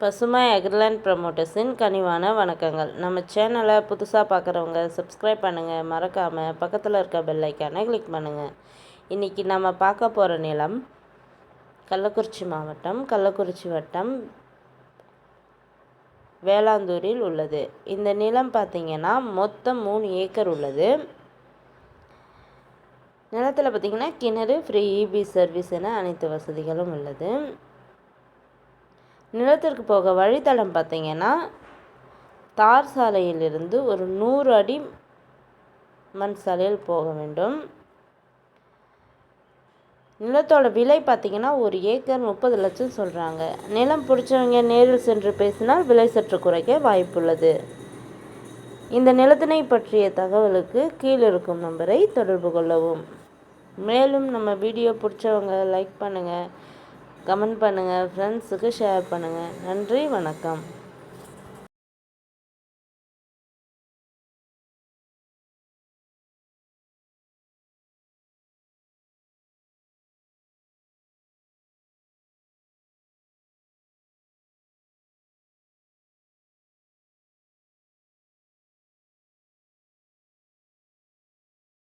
பசுமை அக்ரிலேண்ட் ப்ரமோட்டர்ஸின் கனிவான வணக்கங்கள். நம்ம சேனலை புதுசாக பார்க்குறவங்க சப்ஸ்கிரைப் பண்ணுங்கள் மறக்காமல் பக்கத்தில் இருக்க பெல்லைக்கானை கிளிக் பண்ணுங்கள் இன்றைக்கி நம்ம பார்க்க போகிற நிலம் கள்ளக்குறிச்சி மாவட்டம் கள்ளக்குறிச்சி வட்டம் வேளாந்தூரில் உள்ளது. இந்த நிலம் பார்த்திங்கன்னா மொத்தம் மூணு ஏக்கர் உள்ளது. நிலத்தில் பார்த்திங்கன்னா கிணறு ஃப்ரீ இபி சர்வீஸ் என அனைத்து வசதிகளும் உள்ளது. நிலத்திற்கு போக வழித்தடம் பார்த்தீங்கன்னா தார் சாலையிலிருந்து ஒரு நூறு அடி மண் சாலையில் போக வேண்டும். நிலத்தோட விலை பார்த்திங்கன்னா ஒரு ஏக்கர் முப்பது லட்சம் சொல்கிறாங்க நிலம் பிடிச்சவங்க நேரில் சென்று பேசினால் விலை சற்று குறைக்க வாய்ப்புள்ளது. இந்த நிலத்தினை பற்றிய தகவலுக்கு கீழே இருக்கும் நம்பரை தொடர்பு கொள்ளவும். மேலும் நம்ம வீடியோ பிடிச்சவங்க லைக் பண்ணுங்கள் கமெண்ட் பண்ணுங்கள் ஃப்ரெண்ட்ஸுக்கு ஷேர் பண்ணுங்கள் நன்றி வணக்கம்.